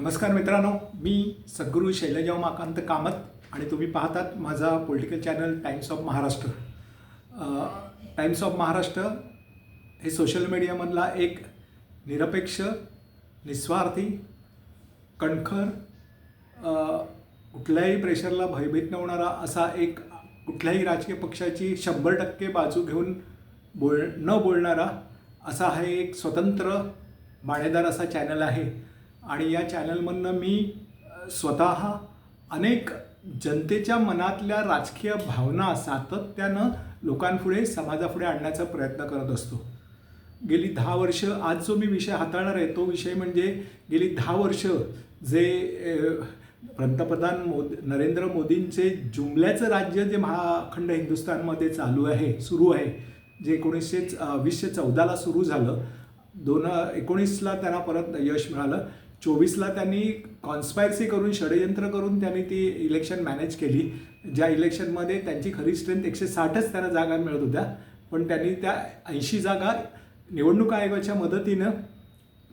नमस्कार मित्रांनो मी सद्गुरू शैलजा उमाकांत कामत आणि तुम्ही पाहतात माझा political channel times of Maharashtra times of Maharashtra हे सोशल मीडियामधला एक निरपेक्ष निस्वार्थी कणखर कुठल्याही प्रेशरला भयभीत न होणारा असा एक कुठल्याही राजकीय पक्षाची शंभर टक्के बाजू घेऊन बोल न बोलणारा असा हा एक स्वतंत्र माणेदार असा चॅनल आहे. आणि या चॅनलमधनं मी स्वत स्वतः अनेक जनतेच्या मनातल्या राजकीय भावना सातत्यानं लोकांपुढे समाजापुढे आणण्याचा प्रयत्न करत असतो. गेली दहा वर्ष आज जो मी विषय हाताळणार आहे तो विषय म्हणजे गेली दहा वर्ष जे पंतप्रधान मोद नरेंद्र मोदींचे जुमल्याचं राज्य जे महाखंड हिंदुस्थानमध्ये चालू आहे सुरू आहे जे एकोणीसशे वीसशे चौदाला सुरू झालं दोन एकोणीसला त्यांना परत यश मिळालं चोवीसला त्यांनी कॉन्स्पायरसी करून षडयंत्र करून त्यांनी ती इलेक्शन मॅनेज केली. ज्या इलेक्शनमध्ये त्यांची खरी स्ट्रेंथ एकशे साठच त्यांना जागा मिळत होत्या. पण त्यांनी त्या ऐंशी जागा निवडणूक आयोगाच्या मदतीनं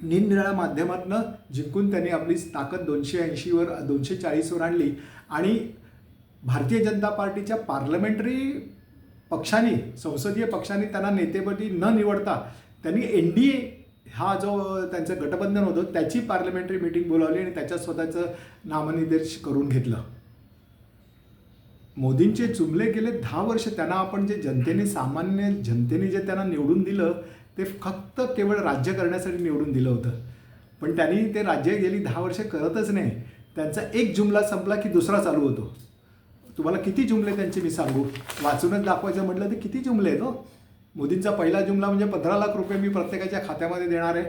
निरनिराळ्या माध्यमातनं जिंकून त्यांनी आपली ताकद दोनशे ऐंशीवर दोनशे चाळीसवर आणली. आणि भारतीय जनता पार्टीच्या पार्लमेंटरी पक्षाने संसदीय पक्षाने त्यांना नेतेपदी न निवडता त्यांनी एन डी ए हा जो त्यांचं गटबंधन होतं त्याची पार्लमेंटरी मिटिंग बोलावली आणि त्याच्यात स्वतःचं नामनिर्देश करून घेतलं. मोदींचे चुमले गेले दहा वर्ष त्यांना आपण जे जनतेने सामान्य जनतेने जे त्यांना निवडून दिलं ते फक्त केवळ राज्य करण्यासाठी निवडून दिलं होतं. पण त्यांनी ते राज्य गेली दहा वर्ष करतच नाही. त्यांचा एक जुमला संपला की दुसरा चालू होतो. तुम्हाला किती जुमले त्यांचे मी सांगू? वाचूनच दाखवायचं म्हटलं तर किती जुमले आहेत हो? मोदींचा पहिला जुमला म्हणजे पंधरा लाख रुपये मी प्रत्येकाच्या खात्यामध्ये देणार आहे.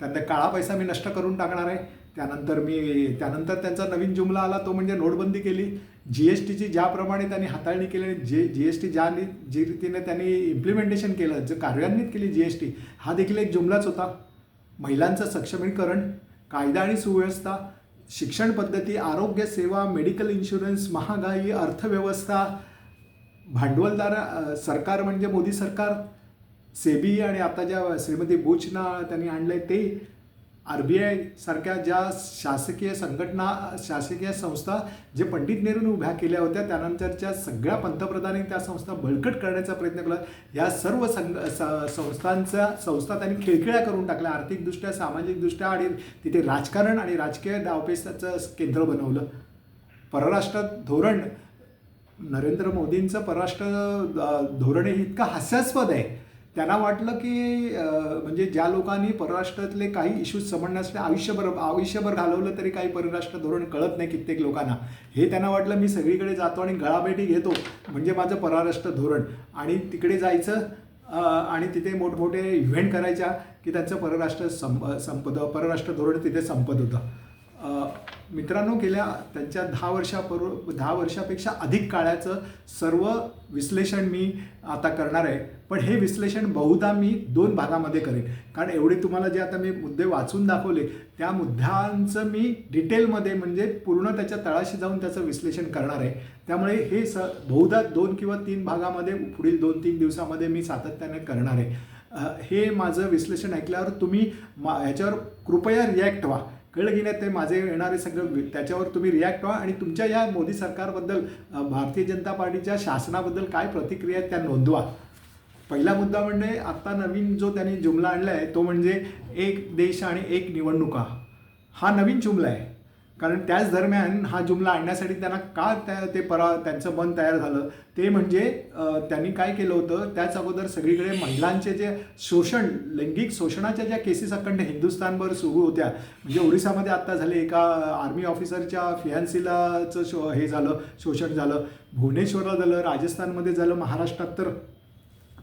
त्यानंतर काळा पैसा मी नष्ट करून टाकणार आहे. त्यानंतर मी त्यानंतर त्यांचा नवीन जुमला आला तो म्हणजे नोटबंदी केली. जी एस टीची ज्याप्रमाणे त्यांनी हाताळणी केली आणि जे जी एस टी ज्या जी रीतीने त्यांनी इम्प्लिमेंटेशन केलं जे कार्यान्वित केली जी एस टी हा देखील एक जुमलाच होता. महिलांचं सक्षमीकरण कायदा आणि सुव्यवस्था शिक्षण पद्धती आरोग्य सेवा मेडिकल इन्शुरन्स महागाई अर्थव्यवस्था भांडवलदार सरकार म्हणजे मोदी सरकार सेबी आणि आता ज्या श्रीमती बुचना त्यांनी आणलंय ते आर बी आय सारख्या ज्या शासकीय संघटना शासकीय संस्था जे पंडित नेहरूने उभ्या केल्या होत्या त्यानंतरच्या सगळ्या पंतप्रधानांनी त्या संस्था बळकट करण्याचा प्रयत्न केला. या सर्व संघ स- संस्थांच्या संस्था त्यांनी खिळखिळ्या करून टाकल्या आर्थिकदृष्ट्या सामाजिकदृष्ट्या आणि तिथे राजकारण आणि राजकीय डावपेचाचं केंद्र बनवलं. परराष्ट्र धोरण नरेंद्र मोदींचं परराष्ट्र धोरण हे इतकं हास्यास्पद आहे. त्यांना वाटलं की म्हणजे ज्या लोकांनी परराष्ट्रातले काही इश्यूज समजण्यासाठी आयुष्यभर आयुष्यभर घालवलं तरी काही परराष्ट्र धोरण कळत नाही कित्येक लोकांना. हे त्यांना वाटलं मी सगळीकडे जातो आणि गळाभेटी घेतो म्हणजे माझं परराष्ट्र धोरण. आणि तिकडे जायचं आणि तिथे मोठमोठे इव्हेंट करायच्या की त्यांचं परराष्ट्र संप संपद परराष्ट्र धोरण तिथे संपत होतं. मित्रांनो गेल्या त्यांच्या दहा वर्षापूर्व दहा वर्षापेक्षा अधिक काळाचं सर्व विश्लेषण मी आता करणार आहे. पण हे विश्लेषण बहुधा मी दोन भागामध्ये करेन. कारण एवढे तुम्हाला जे आता मी मुद्दे वाचून दाखवले त्या मुद्द्यांचं मी डिटेलमध्ये म्हणजे पूर्ण त्याच्या तळाशी जाऊन त्याचं विश्लेषण करणार आहे. त्यामुळे हे स बहुधा दोन किंवा तीन भागामध्ये पुढील दोन तीन दिवसामध्ये मी सातत्याने करणार आहे. हे माझं विश्लेषण ऐकल्यावर तुम्ही मा ह्याच्यावर कृपया रिॲक्ट व्हा. कळलं की ते माझे येणारे सगळं त्याच्यावर तुम्ही रिॲक्ट व्हा आणि तुमच्या या मोदी सरकारबद्दल भारतीय जनता पार्टीच्या शासनाबद्दल काय प्रतिक्रिया आहेत त्या नोंदवा. पहिला मुद्दा म्हणजे आत्ता नवीन जो त्यांनी जुमला आणला आहे तो म्हणजे एक देश आणि एक निवडणुका. हा नवीन जुमला आहे. कारण त्याच दरम्यान हा जुमला आणण्यासाठी त्यांना का त्या ते परा त्यांचं मन तयार झालं? ते म्हणजे त्यांनी काय केलं होतं? त्याच अगोदर सगळीकडे महिलांचे जे शोषण लैंगिक शोषणाच्या ज्या केसेस अखंड हिंदुस्थानभर सुरू होत्या म्हणजे ओरिसामध्ये आत्ता झाले एका आर्मी ऑफिसरच्या फियान्सीलाचं शो हे झालं शोषण झालं. भुवनेश्वरला झालं राजस्थानमध्ये झालं महाराष्ट्रात तर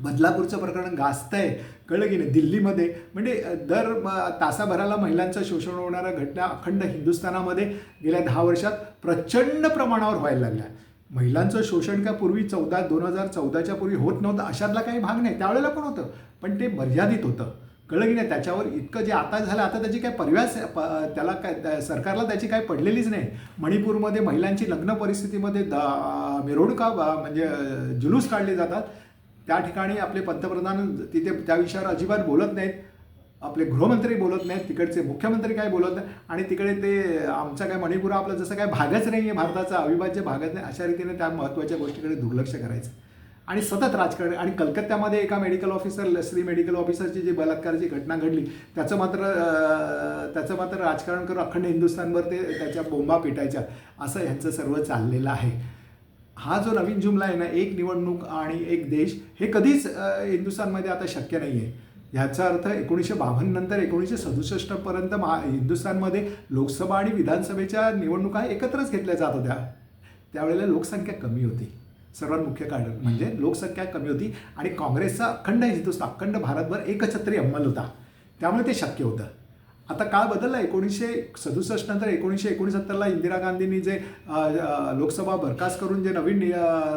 बदलापूरचं प्रकरण गाजत आहे कळलं की नाही? दिल्लीमध्ये. म्हणजे दर तासाभराला महिलांचं शोषण होणाऱ्या घटना अखंड हिंदुस्थानामध्ये गेल्या दहा वर्षात प्रचंड प्रमाणावर व्हायला लागल्या. महिलांचं शोषण का पूर्वी चौदा दोन हजार चौदाच्या पूर्वी होत नव्हतं? अशातला काही भाग नाही. त्यावेळेला पण होतं? पण ते मर्यादित होतं. कळलं की नाही? त्याच्यावर इतकं जे आता झालं आता त्याची काय पर्यास प- त्याला काय त्या- सरकारला त्याची काय पडलेलीच नाही. मणिपूरमध्ये महिलांची लग्न परिस्थितीमध्ये द- मिरवणुका म्हणजे जुलूस काढले जातात. त्या ठिकाणी आपले पंतप्रधान तिथे त्या विषयावर अजिबात बोलत नाहीत. आपले गृहमंत्री बोलत नाहीत. तिकडचे मुख्यमंत्री काय बोलत नाही आणि तिकडे ते आमचा काय मणिपूर आपला जसं काय भागच नाही आहे भारताचा अविभाज्य भागच नाही अशा रीतीने त्या महत्त्वाच्या गोष्टीकडे दुर्लक्ष करायचं. आणि सतत राजकारण आणि कलकत्त्यामध्ये एका मेडिकल ऑफिसर श्री मेडिकल ऑफिसरची जी बलात्काराची घटना घडली त्याचं मात्र त्याचं मात्र राजकारण करून अखंड हिंदुस्थानवर ते त्याच्या बोंबा पिटायच्या असं ह्यांचं सर्व चाललेलं आहे. हा जो नवीन जुमला आहे ना एक निवडणूक आणि एक देश हे कधीच हिंदुस्थानमध्ये आता शक्य नाही आहे ह्याचा अर्थ एकोणीसशे बावन्न नंतर एकोणीसशे सदुसष्टपर्यंत महा हिंदुस्थानमध्ये लोकसभा आणि विधानसभेच्या निवडणुका एकत्रच घेतल्या जात होत्या. त्यावेळेला लोकसंख्या कमी होती. सर्वात मुख्य कारण म्हणजे लोकसंख्या कमी होती आणि काँग्रेसचा अखंड हिंदुस्थान अखंड भारतभर एकछत्री अंमल होता. त्यामुळे ते शक्य होतं. आता काळ बदलला एकोणीसशे सदुसष्ट नंतर एकोणीसशे एकोणसत्तरला इंदिरा गांधींनी जे लोकसभा बरखास्त करून जे नवीन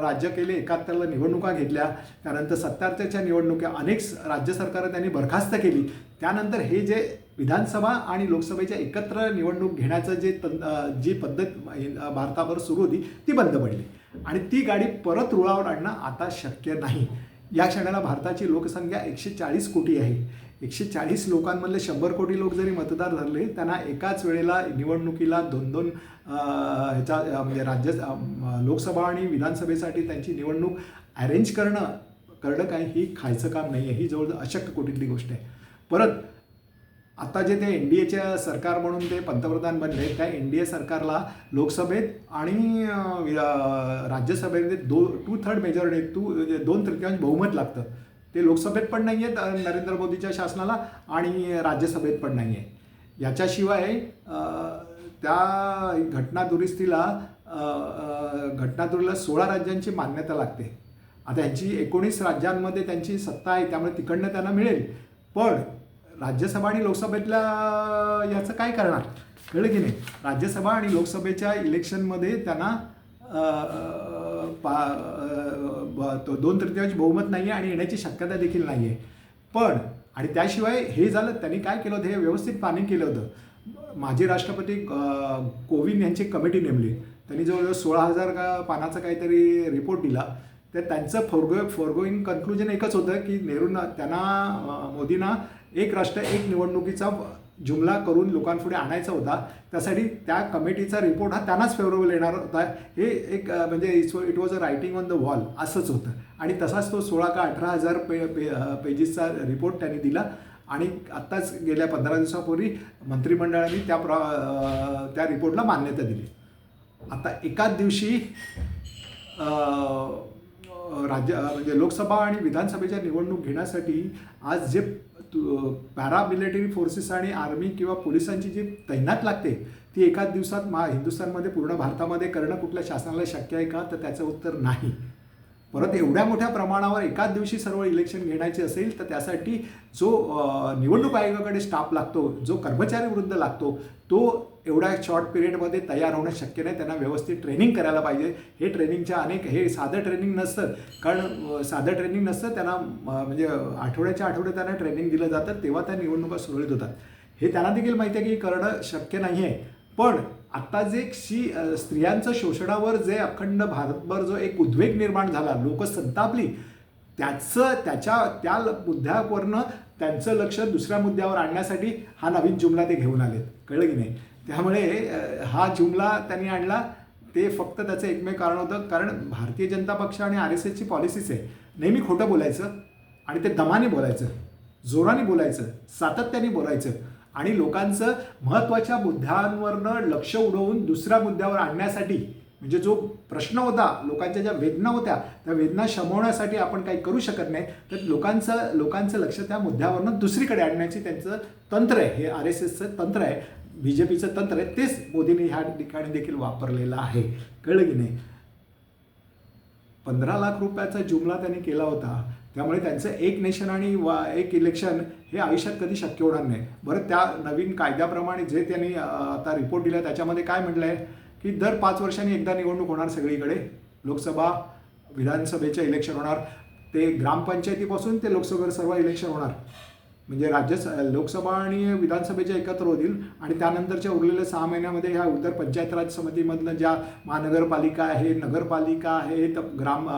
राज्य केले एकाहत्तरला निवडणुका घेतल्या त्यानंतर सत्याहत्तरच्या निवडणुका अनेक राज्य सरकारं त्यांनी बरखास्त केली. त्यानंतर हे जे विधानसभा आणि लोकसभेच्या एकत्र निवडणूक घेण्याचं जे तंत जी पद्धत भारतावर भारताभर सुरू होती ती बंद पडली. आणि ती गाडी परत रुळावर आणणं आता शक्य नाही. या क्षणाला भारताची लोकसंख्या एकशे चाळीस कोटी आहे. एकशे चाळीस लोकांमधले शंभर कोटी लोक जरी मतदार झाले त्यांना एकाच वेळेला निवडणुकीला दोन दोन ह्याच्या म्हणजे राज्य लोकसभा आणि विधानसभेसाठी त्यांची निवडणूक अरेंज करणं करणं काही ही खायचं काम नाही आहे ही जवळजवळ अशक्य कोटीतली गोष्ट आहे. परत आता जे ते एन डी एच्या सरकार म्हणून ते पंतप्रधान बनले त्या एन डी ए सरकारला लोकसभेत आणि राज्यसभेमध्ये दो टू थर्ड मेजॉरिटी टू दोन तृतीयांश बहुमत लागतं. ते लोकसभेत पण नाही आहेत नरेंद्र मोदीच्या शासनाला आणि राज्यसभेत पण नाही आहे याच्याशिवाय त्या घटना दुरुस्तीला घटना सोळा राज्यांची मान्यता लागते. आता ह्यांची एकोणीस राज्यांमध्ये त्यांची सत्ता आहे त्यामुळे तिकडनं त्यांना मिळेल. पण राज्यसभा आणि लोकसभेतल्या याचं काय करणार? कळलं की नाही? राज्यसभा आणि लोकसभेच्या इलेक्शनमध्ये त्यांना पा तो दोन तृतीयांश बहुमत नाही आहे आणि येण्याची शक्यता देखील नाही आहे पण आणि त्याशिवाय हे झालं त्यांनी काय केलं होतं? हे व्यवस्थित पाणी केलं होतं. माजी राष्ट्रपती कोविंद यांची कमिटी नेमली. त्यांनी जवळजवळ सोळा हजार का पानाचा काहीतरी रिपोर्ट दिला. तर त्यांचं फोरगो फोरगोईंग कन्क्लुजन एकच होतं की नेहरूंना त्यांना मोदींना एक राष्ट्र एक निवडणुकीचा जुमला करून लोकांपुढे आणायचा होता. त्यासाठी त्या कमिटीचा रिपोर्ट हा त्यांनाच फेवरेबल येणार होता. हे एक म्हणजे म्हणजे it was a writing on the wall असंच होतं. आणि तसाच तो सोळा का अठरा हजार पे पे पेजेसचा रिपोर्ट त्यांनी दिला. आणि आत्ताच गेल्या पंधरा दिवसापूर्वी मंत्रिमंडळाने त्या प्र त्या रिपोर्टला मान्यता दिली. आता एकाच दिवशी राज्य म्हणजे लोकसभा आणि विधानसभेच्या निवडणूक घेण्यासाठी आज जे पॅरामिलिटरी फोर्सेस आणि आर्मी किंवा पोलिसांची जी तैनात लागते ती एकाच दिवसात मा हिंदुस्थानमध्ये पूर्ण भारतामध्ये करणं कुठल्या शासनाला शक्य आहे का? तर त्याचं उत्तर नाही. परत एवढ्या मोठ्या प्रमाणावर एकाच दिवशी सर्व इलेक्शन घेण्याचे असेल तर त्यासाठी जो निवडणूक आयोगाकडे स्टाफ लागतो जो कर्मचारी वृद्ध लागतो तो एवढ्या शॉर्ट पिरियडमध्ये तयार होणं शक्य नाही. त्यांना व्यवस्थित ट्रेनिंग करायला पाहिजे. हे ट्रेनिंगच्या अनेक हे साधं ट्रेनिंग नसतं. कारण साधं ट्रेनिंग नसतं त्यांना म्हणजे आठवड्याच्या आठवड्यात त्यांना ट्रेनिंग दिलं जातं. तेव्हा त्या निवडणुका सुरळीत होतात. हे त्यांना देखील माहिती आहे की करणं शक्य नाही आहे पण आता जे शी स्त्रियांचं शोषणावर जे अखंड भारतभर जो एक उद्वेग निर्माण झाला लोक संतापली त्याचं त्याच्या त्या मुद्द्यावरनं त्यांचं लक्ष दुसऱ्या मुद्द्यावर आणण्यासाठी हा नवीन जुमला ते घेऊन आलेत. कळलं की नाही? त्यामुळे हा जुमला त्यांनी आणला. ते फक्त त्याचं एकमेव कारण होतं. कारण भारतीय जनता पक्ष आणि आर एस एसची पॉलिसीच आहे. नेहमी खोटं बोलायचं आणि ते दमाने बोलायचं जोराने बोलायचं सातत्याने बोलायचं आणि लोकांचं महत्त्वाच्या मुद्द्यांवरनं लक्ष उडवून दुसऱ्या मुद्द्यावर आणण्यासाठी म्हणजे जो प्रश्न होता लोकांच्या ज्या वेदना होत्या त्या वेदना शमवण्यासाठी आपण काही करू शकत नाही तर लोकांचं लोकांचं लक्ष त्या मुद्द्यावरनं दुसरीकडे आणण्याची त्यांचं तंत्र आहे. हे आर एस एसचं तंत्र आहे. बी जे पीचं तंत्र आहे तेच मोदींनी ह्या ठिकाणी देखील वापरलेलं आहे. कळलं की नाही? पंधरा लाख रुपयाचा जुमला त्यांनी केला होता. त्यामुळे त्यांचं एक नेशन आणि वा एक इलेक्शन हे आयुष्यात कधी शक्य होणार नाही. बरं त्या नवीन कायद्याप्रमाणे जे त्यांनी आता रिपोर्ट दिला त्याच्यामध्ये काय म्हटलं आहे की दर पाच वर्षांनी एकदा निवडणूक होणार सगळीकडे. लोकसभा विधानसभेचे इलेक्शन होणार. ते ग्रामपंचायतीपासून ते लोकसभेवर सर्व इलेक्शन होणार. म्हणजे राज्य लोकसभा आणि विधानसभेच्या एकत्र होतील आणि त्यानंतरच्या उरलेल्या सहा महिन्यामध्ये ह्या उत्तर पंचायत राज समितीमधनं ज्या महानगरपालिका आहे नगरपालिका आहे तर ग्राम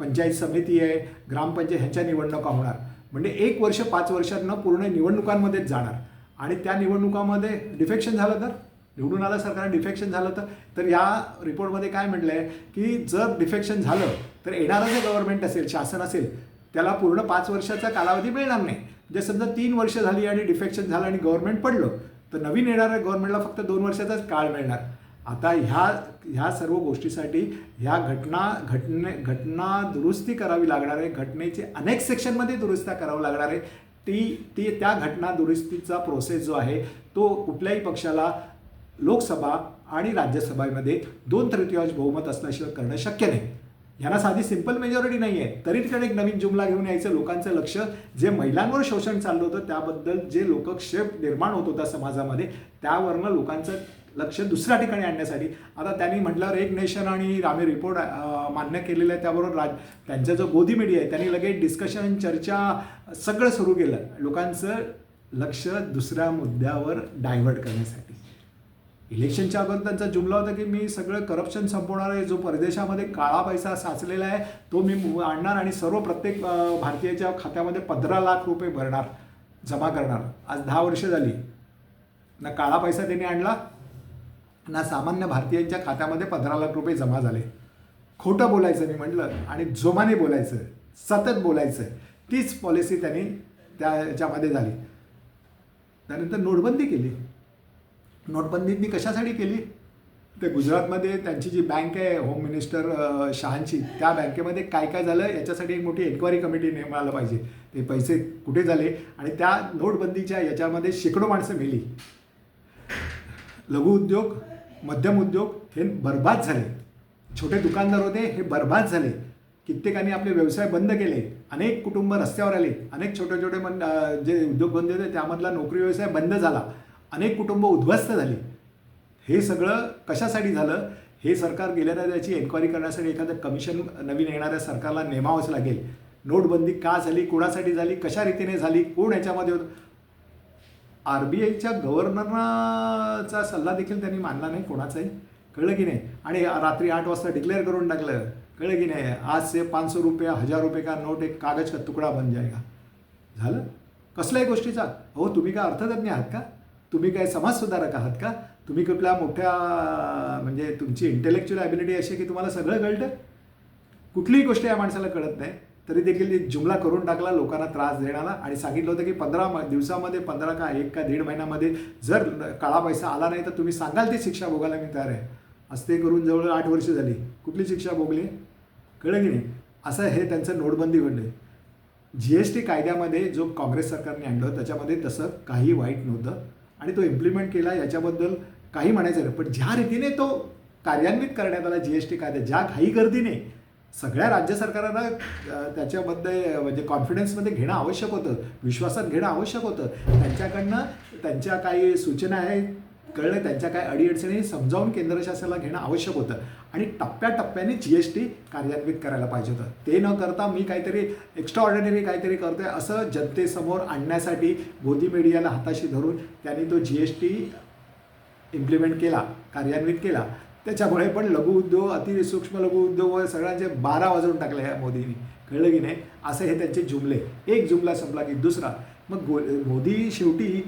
पंचायत समिती आहे ग्रामपंचायत ह्याच्या निवडणुका होणार. म्हणजे एक वर्ष पाच वर्षांना पूर्ण निवडणुकांमध्येच जाणार. आणि त्या निवडणुकामध्ये डिफेक्शन झालं तर? निवडून आलं सरकार डिफेक्शन झालं तर? तर या रिपोर्टमध्ये काय म्हटलं आहे की जर डिफेक्शन झालं तर येणारं जे गव्हर्नमेंट असेल शासन असेल त्याला पूर्ण पाच वर्षाचा कालावधी मिळणार नाही. म्हणजे समजा तीन वर्ष झाली आणि डिफेक्शन झालं आणि गव्हर्नमेंट पडलं तर नवीन येणाऱ्या गव्हर्नमेंटला फक्त दोन वर्षाचाच काळ मिळणार. आता ह्या ह्या सर्व गोष्टीसाठी ह्या घटना घटने घटना दुरुस्ती करावी लागणार आहे. घटनेचे अनेक सेक्शनमध्ये दुरुस्त्या करावं लागणार आहे. ती ती त्या घटना दुरुस्तीचा प्रोसेस जो आहे तो कुठल्याही पक्षाला लोकसभा आणि राज्यसभेमध्ये दोन तृतीयांश बहुमत असल्याशिवाय करणं शक्य नाही. ह्याला साधी सिंपल मेजॉरिटी नाही आहे तरी तिकडे एक नवीन जुमला घेऊन यायचं लोकांचं लक्ष. जे महिलांवर शोषण चाललं होतं त्याबद्दल जे लोकक्षेप निर्माण होत होता समाजामध्ये त्यावरनं लोकांचं लक्ष दुसऱ्या ठिकाणी आणण्यासाठी. आता त्यांनी म्हटल्यावर एक नेशन आणि आम्ही रिपोर्ट मान्य केलेलं आहे त्याबरोबर राज त्यांचा जो गोदी मीडिया आहे त्यांनी लगेच डिस्कशन चर्चा सगळं सुरू केलं. लोकांचं लक्ष दुसऱ्या मुद्द्यावर डायव्हर्ट करण्यासाठी. इलेक्शनच्या अगोदर त्यांचा जुमला होता की मी सगळं करप्शन संपवणार आहे जो परदेशामध्ये काळा पैसा साचलेला आहे तो मी आणणार आणि सर्व प्रत्येक भारतीयाच्या खात्यामध्ये पंधरा लाख रुपये भरणार जमा करणार. आज दहा वर्ष झाली. ना काळा पैसा त्यांनी आणला ना सामान्य भारतीयांच्या खात्यामध्ये पंधरा लाख रुपये जमा झाले. खोटं बोलायचं मी म्हटलं आणि जोमाने बोलायचं सतत बोलायचं. तीच पॉलिसी त्यांनी त्या याच्यामध्ये झाली. त्यानंतर नोटबंदी केली. नोटबंदींनी कशासाठी केली? ते गुजरातमध्ये त्यांची जी बँक आहे होम मिनिस्टर शहांची त्या बँकेमध्ये काय काय झालं? याच्यासाठी एक मोठी एन्क्वायरी कमिटी नेमायला पाहिजे. ते पैसे कुठे झाले? आणि त्या नोटबंदीच्या याच्यामध्ये शेकडो माणसं मेली. लघु उद्योग मध्यम उद्योग हे बर्बाद झाले. छोटे दुकानदार होते हे बर्बाद झाले. कित्येकांनी आपले व्यवसाय बंद केले. अनेक कुटुंब रस्त्यावर आले. अनेक छोटे छोटे मन जे जे उद्योगधंदे होते त्यामधला नोकरी व्यवसाय बंद झाला. अनेक कुटुंब उद्ध्वस्त झाली. हे सगळं कशासाठी झालं? हे सरकार गेल्यानं त्याची एन्क्वायरी करण्यासाठी एखादं कमिशन नवीन येणाऱ्या सरकारला नेमावंच लागेल. नोटबंदी का झाली? कोणासाठी झाली? कशा रीतीने झाली? कोण याच्यामध्ये होतं? आर बी आयच्या गव्हर्नरचा सल्ला देखील त्यांनी मानला नाही कोणाचाही. कळलं की नाही? आणि रात्री आठ वाजता डिक्लेअर करून टाकलं. कळलं की नाही? आज से पाच सौ रुपये हजार रुपये का नोट एक कागज का तुकडा बन जाएगा? झालं? कसल्याही गोष्टीचा. हो तुम्ही का अर्थतज्ञ आहात का? तुम्ही काय समाजसुधारक आहात का? तुम्ही कुठल्या मोठ्या म्हणजे तुमची इंटेलेक्च्युअल ॲबिलिटी अशी की तुम्हाला सगळं कळतं? कुठलीही गोष्ट या माणसाला कळत नाही. तरी देखील जुमला करून टाकला लोकांना त्रास देण्याला आणि सांगितलं होतं की पंधरा म- दिवसामध्ये पंधरा का एक का दीड महिन्यामध्ये जर काळा पैसा आला नाही तर तुम्ही सांगाल ती शिक्षा भोगायला मी तयार आहे. असं ते करून जवळ आठ वर्ष झाली. कुठली शिक्षा भोगली? कळलं की नाही? असं हे त्यांचं नोटबंदी घडलं जी एस टी कायद्यामध्ये जो काँग्रेस सरकारने आणलं त्याच्यामध्ये तसं काही वाईट नव्हतं. आणि तो इम्प्लिमेंट केला याच्याबद्दल काही म्हणायचं नाही. पण ज्या रीतीने तो कार्यान्वित करण्यात आला जी एस टी कायदा ज्या घाई गर्दीने सगळ्या राज्य सरकारांना त्याच्यामध्ये म्हणजे कॉन्फिडन्समध्ये घेणं आवश्यक होतं विश्वासात घेणं आवश्यक होतं त्यांच्याकडनं त्यांच्या काही सूचना आहेत कळलं त्यांच्या काय अडीअडचणी समजावून केंद्र शासनाला घेणं आवश्यक होतं. आणि टप्प्याटप्प्याने जी एस टी कार्यान्वित करायला पाहिजे होतं. ते न करता मी काहीतरी एक्स्ट्रा ऑर्डिनरी काहीतरी करतोय असं जनतेसमोर आणण्यासाठी मोदी मीडियाला हाताशी धरून त्यांनी तो जी एस टी इम्प्लिमेंट केला कार्यान्वित केला. त्याच्यामुळे पण लघु उद्योग अति सूक्ष्म लघु उद्योग सगळ्यांचे बारा वाजवून टाकले या मोदींनी. कळलं की नाही? असं हे त्यांचे जुमले. एक जुमला संपला की दुसरा. मग गो मोदी शेवटी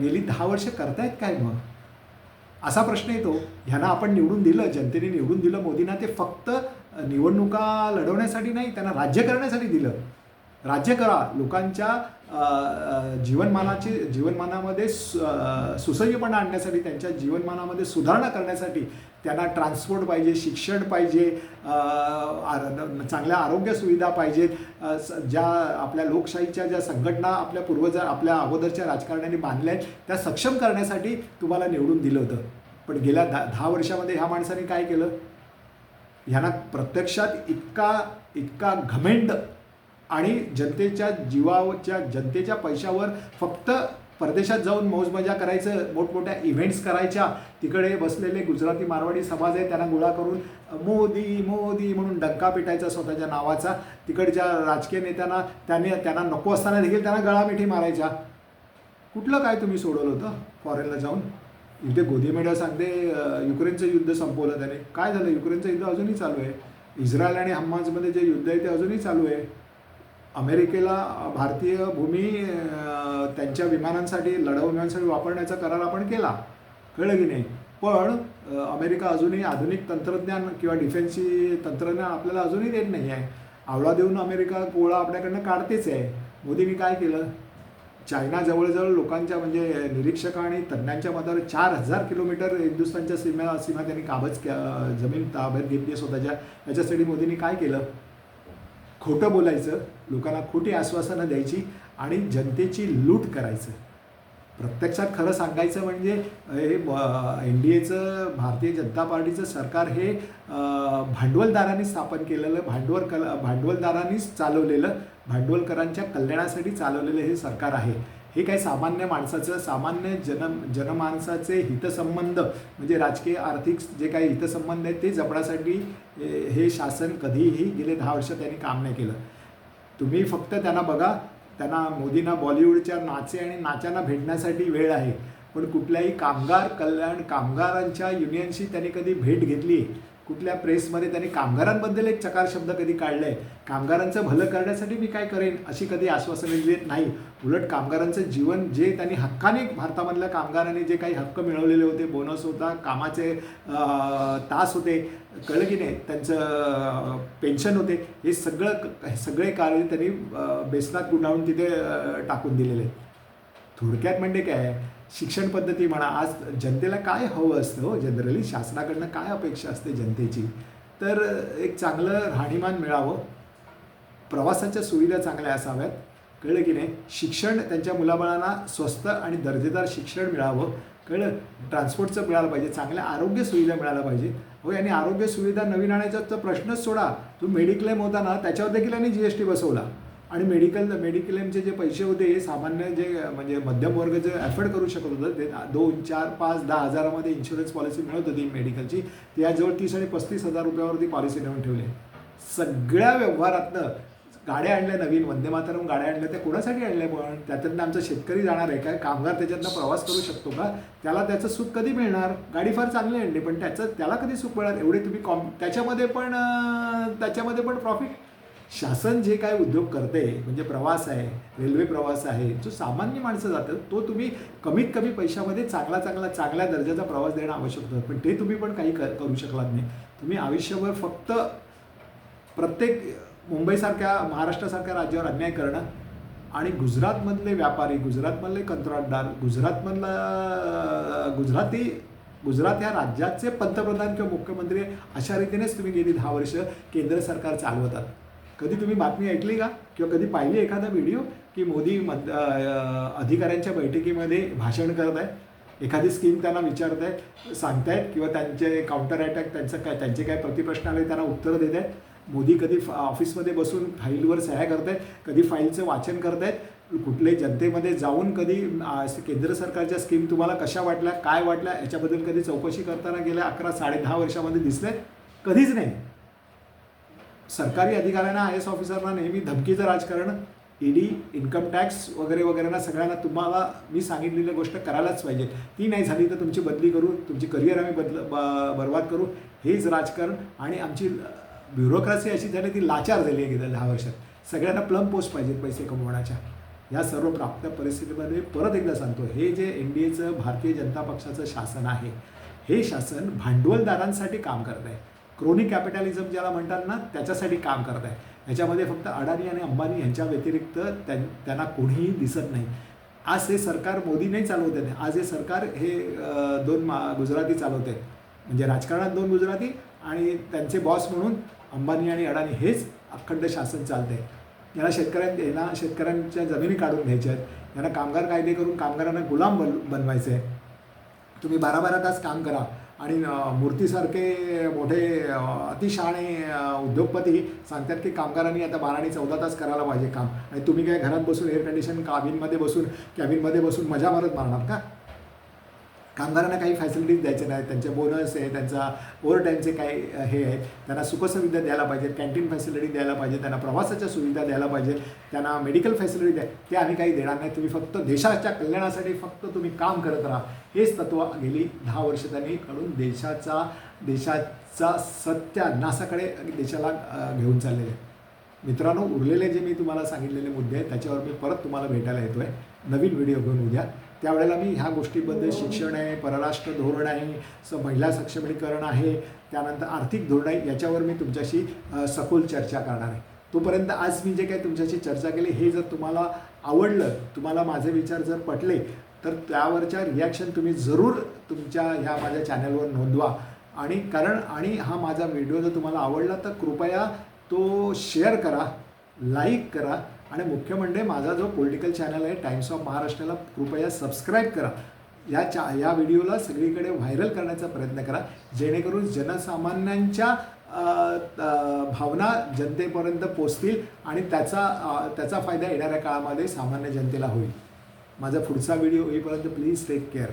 गेली दहा वर्ष करतायत काय मग? असा प्रश्न येतो. ह्यांना आपण निवडून दिलं जनतेने निवडून दिलं मोदींना ते फक्त निवडणुका लढवण्यासाठी नाही त्यांना राज्य करण्यासाठी दिलं. राज्य करा. लोकांच्या जीवनमानाची जीवनमानाचे जीवनमानामध्ये सु सुसह्यपणा आणण्यासाठी त्यांच्या जीवनमानामध्ये सुधारणा करण्यासाठी त्यांना ट्रान्सपोर्ट पाहिजे शिक्षण पाहिजे चांगल्या आरोग्य सुविधा पाहिजेत. स- ज्या आपल्या लोकशाहीच्या ज्या संघटना आपल्या पूर्वज आपल्या अगोदरच्या राजकारण्यांनी बांधल्या आहेत त्या सक्षम करण्यासाठी तुम्हाला निवडून दिलं होतं. पण गेल्या दहा दहा वर्षामध्ये ह्या माणसाने काय केलं? ह्यांना प्रत्यक्षात इतका इतका घमेंड आणि जनतेच्या जीवाच्या जनतेच्या पैशावर फक्त परदेशात जाऊन मौजमजा करायचं मोठमोठ्या इव्हेंट्स करायच्या. तिकडे बसलेले गुजराती मारवाडी समाज आहे त्यांना गोळा करून मोदी मोदी म्हणून डंका पिटायचा स्वतःच्या नावाचा. तिकडच्या राजकीय नेत्यांना त्यांनी त्यांना नको असताना देखील त्यांना गळामिठी मारायच्या. कुठलं काय तुम्ही सोडवलं होतं फॉरेनला जाऊन? इथे गोदी मीडिया सांगते युक्रेनचं युद्ध संपवलं त्याने. काय झालं? युक्रेनचं युद्ध अजूनही चालू आहे. इस्रायल आणि हमासमध्ये जे युद्ध आहे ते अजूनही चालू आहे. अमेरिकेला भारतीय भूमी त्यांच्या विमानांसाठी लढाऊ विमानांसाठी वापरण्याचा करार आपण केला. कळलं की नाही? पण अमेरिका अजूनही आधुनिक तंत्रज्ञान किंवा डिफेन्सची तंत्रज्ञान आपल्याला अजूनही देत नाही आहे. आवळा देऊन अमेरिका गोळा आपल्याकडनं काढतेच आहे. मोदींनी काय केलं? चायना जवळजवळ लोकांच्या म्हणजे निरीक्षक आणि तज्ज्ञांच्या मतावर चार हजार किलोमीटर हिंदुस्थानच्या सीमा सीमा त्यांनी काबज जमीन ताब्यात घेतली स्वतःच्या. याच्यासाठी मोदींनी काय केलं? खोटं बोलायचं लोकांना खोटी आश्वासनं द्यायची आणि जनतेची लूट करायचं. प्रत्यक्षात खरं सांगायचं म्हणजे हे एन डी एचं भारतीय जनता पार्टीचं सरकार हे भांडवलदारांनी स्थापन केलेलं भांडवल कल भांडवलदारांनीच चालवलेलं भांडवलकरांच्या कल्याणासाठी चालवलेलं हे सरकार आहे. हे काही सामान्य माणसाचं सामान्य जन जनमानसाचे हितसंबंध म्हणजे राजकीय आर्थिक जे काही हितसंबंध आहेत ते जपण्यासाठी हे शासन कधीही गेले दहा वर्ष त्यांनी काम नाही केलं. तुम्ही फक्त त्यांना बघा त्यांना मोदींना बॉलिवूडच्या नाचे आणि नाच्यांना भेटण्यासाठी वेळ आहे. पण कुठल्याही कामगार कल्याण कामगारांच्या युनियनशी त्यांनी कधी भेट घेतली कुठल्या प्रेसमध्ये त्यांनी कामगारांबद्दल एक चकार शब्द कधी काढले कामगारांचं भलं करण्यासाठी मी काय करेन अशी कधी आश्वासने देत नाही. उलट कामगारांचं जीवन जे त्यांनी हक्काने भारतामधल्या कामगारांनी जे काही हक्क मिळवलेले होते बोनस होता कामाचे तास होते कळलं की नाही त्यांचं पेन्शन होते हे सगळं हे सगळे कार्य त्यांनी बेसनात गुंडाळून तिथे टाकून दिलेले थोडक्यात म्हणजे काय शिक्षण पद्धती म्हणा आज जनतेला काय हवं असतं हो? जनरली शासनाकडनं काय अपेक्षा असते जनतेची? तर एक चांगलं राहणीमान मिळावं. प्रवासाच्या सुविधा चांगल्या असाव्यात. कळलं की नाही? शिक्षण त्यांच्या मुलाबाळांना स्वस्त आणि दर्जेदार शिक्षण मिळावं. कळलं? ट्रान्सपोर्टचं मिळालं पाहिजे चांगल्या आरोग्य सुविधा मिळायला पाहिजे. हो आणि आरोग्य सुविधा नवीन आणायचा तर प्रश्नच सोडा. तो मेडिक्लेम होता ना त्याच्यावर देखील आणि जी एस टी बसवला. आणि मेडिकल मेडिक्लेमचे जे पैसे होते हे सामान्य जे म्हणजे मध्यम वर्ग जे अफोर्ड करू शकत होतं ते दोन चार पाच दहा हजारामध्ये इन्शुरन्स पॉलिसी मिळत होती मेडिकलची त्याजवळ तीस आणि पस्तीस हजार रुपयावरती पॉलिसी नेऊन ठेवली. सगळ्या व्यवहारातनं गाड्या आणल्या नवीन वंदे मातरम गाड्या आणल्या त्या कोणासाठी आणल्या? पण त्यातनं आमचा शेतकरी जाणार आहे. काय कामगार त्याच्यातनं प्रवास करू शकतो का? त्याला त्याचं सुख कधी मिळणार? गाडी फार चांगली आणली पण त्याचं त्याला कधी सुख मिळणार? एवढे तुम्ही कॉम त्याच्यामध्ये पण त्याच्यामध्ये पण प्रॉफिट शासन जे काय उद्योग करते म्हणजे प्रवास आहे रेल्वे प्रवास आहे जो सामान्य माणसं जातं तो तुम्ही कमीत कमी पैशामध्ये चांगला चांगला चांगल्या दर्जाचा प्रवास देणं आवश्यक होतं. पण ते तुम्ही पण काही कर करू शकलात नाही. तुम्ही आयुष्यभर फक्त प्रत्येक मुंबईसारख्या महाराष्ट्रासारख्या राज्यावर अन्याय करणं आणि गुजरातमधले व्यापारी गुजरातमधले कंत्राटदार गुजरातमधला गुजराती गुजरात या राज्याचे पंतप्रधान किंवा मुख्यमंत्री अशा रीतीनेच तुम्ही गेली दहा वर्ष केंद्र सरकार चालवतात. कधी तुम्ही बातमी ऐकली का? किंवा कधी पाहिली एखादा व्हिडिओ की मोदी मत अधिकाऱ्यांच्या बैठकीमध्ये भाषण करत आहे एखादी स्कीम त्यांना विचारत आहेत सांगतायत किंवा त्यांचे काउंटर अटॅक त्यांचं काय त्यांचे काय प्रतिप्रश्न आले त्यांना उत्तरं देत आहेत? मोदी कधी फ- ऑफिसमध्ये बसून फाईलवर सह्या करतायत कधी फाईलचं वाचन करत आहेत? कुठले जनतेमध्ये जाऊन कधी केंद्र सरकारच्या स्कीम तुम्हाला कशा वाटल्या काय वाटल्या याच्याबद्दल कधी चौकशी करताना गेल्या अकरा साडे दहा वर्षामध्ये दिसले कधीच नाही. सरकारी अधिकाऱ्यांना आय एस ऑफिसरना नेहमी धमकीचं राजकारण ईडी इन्कम टॅक्स वगैरे वगैरेना सगळ्यांना तुम्हाला मी सांगितलेली गोष्ट करायलाच पाहिजे. ती नाही झाली तर तुमची बदली करू तुमची करिअर आम्ही बदल ब- बरबाद करू. हेच राजकारण आणि आमची ब्युरोक्रासी अशी झाली ती लाचार झाली आहे गेल्या दहा वर्षात. सगळ्यांना प्लम पोस्ट पाहिजेत पैसे कमवण्याच्या. या सर्व प्राप्त परिस्थितीमध्ये परत एकदा सांगतो हे जे एन डी एचं भारतीय जनता पक्षाचं शासन आहे हे शासन भांडवलदारांसाठी काम करत आहे. क्रोनिक कॅपिटॅलिझम ज्याला म्हणतात ना त्याच्यासाठी काम करत आहे. ह्याच्यामध्ये फक्त अडाणी आणि अंबानी यांच्या व्यतिरिक्त त्यां त्यांना कोणीही दिसत नाही. आज हे सरकार मोदी नाही चालवत आहे आज हे सरकार हे दोन मा गुजराती चालवत. आहेत म्हणजे राजकारणात दोन गुजराती आणि त्यांचे बॉस म्हणून अंबानी आणि अडाणी हेच अखंड शासन चालते याला शेतकऱ्यां यांना शेतकऱ्यांच्या जमिनी काढून घ्यायच्या आहेत. यांना कामगार कायदे करून कामगारांना गुलाम बन बनवायचे आहे तुम्ही बारा बारा तास काम करा. आणि मूर्तीसारखे मोठे अतिशहाणे उद्योगपती सांगतात की कामगारांनी आता बारा आणि चौदा तास करायला पाहिजे काम. आणि तुम्ही काय घरात बसून एअर कंडिशन काबिनमध्ये बसून कॅबिनमध्ये बसून मजा मारत मारणार का? कामगारांना काही फॅसिलिटीज द्यायचे नाहीत त्यांचे बोनस आहे त्यांचा ओव्हर टाईमचे काही हे आहेत त्यांना सुखसुविधा द्यायला पाहिजे कॅन्टीन फॅसिलिटी द्यायला पाहिजे त्यांना प्रवासाच्या सुविधा द्यायला पाहिजे त्यांना मेडिकल फॅसिलिटी द्या ते आम्ही काही देणार नाही तुम्ही फक्त देशाच्या कल्याणासाठी फक्त तुम्ही काम करत राहा. हेच तत्व गेली दहा वर्ष त्यांनी कडून देशाचा देशाचा सत्यानाशाकडे देशाला घेऊन चाललेले आहे मित्रांनो उरलेले जे मी तुम्हाला सांगितलेले मुद्दे आहेत त्याच्यावर मी परत तुम्हाला भेटायला येतो आहे नवीन व्हिडिओ घेऊन उद्या. त्यावेळेला मी ह्या गोष्टीबद्दल शिक्षण आहे परराष्ट्र धोरण आहे स महिला सक्षमीकरण आहे त्यानंतर आर्थिक धोरण आहे याच्यावर मी तुमच्याशी सखोल चर्चा करणार आहे. तोपर्यंत आज मी जे काही तुमच्याशी चर्चा केली हे जर तुम्हाला आवडलं तुम्हाला माझे विचार जर पटले तर त्यावरच्या रिॲक्शन तुम्ही जरूर तुमच्या ह्या माझ्या चॅनलवर नोंदवा. आणि कारण आणि हा माझा व्हिडिओ जर तुम्हाला आवडला तर कृपया तो शेअर करा लाईक करा आणि मुख्य म्हणजे माझा जो पॉलिटिकल चॅनल आहे टाइम्स ऑफ महाराष्ट्राला कृपया सबस्क्राईब करा. या चा या व्हिडिओला सगळीकडे व्हायरल करण्याचा प्रयत्न करा. जेणेकरून जनसामान्यांच्या भावना जनतेपर्यंत पोचतील आणि त्याचा त्याचा फायदा येणाऱ्या काळामध्ये सामान्य जनतेला होईल. माझा पुढचा व्हिडिओ येईपर्यंत प्लीज टेक केअर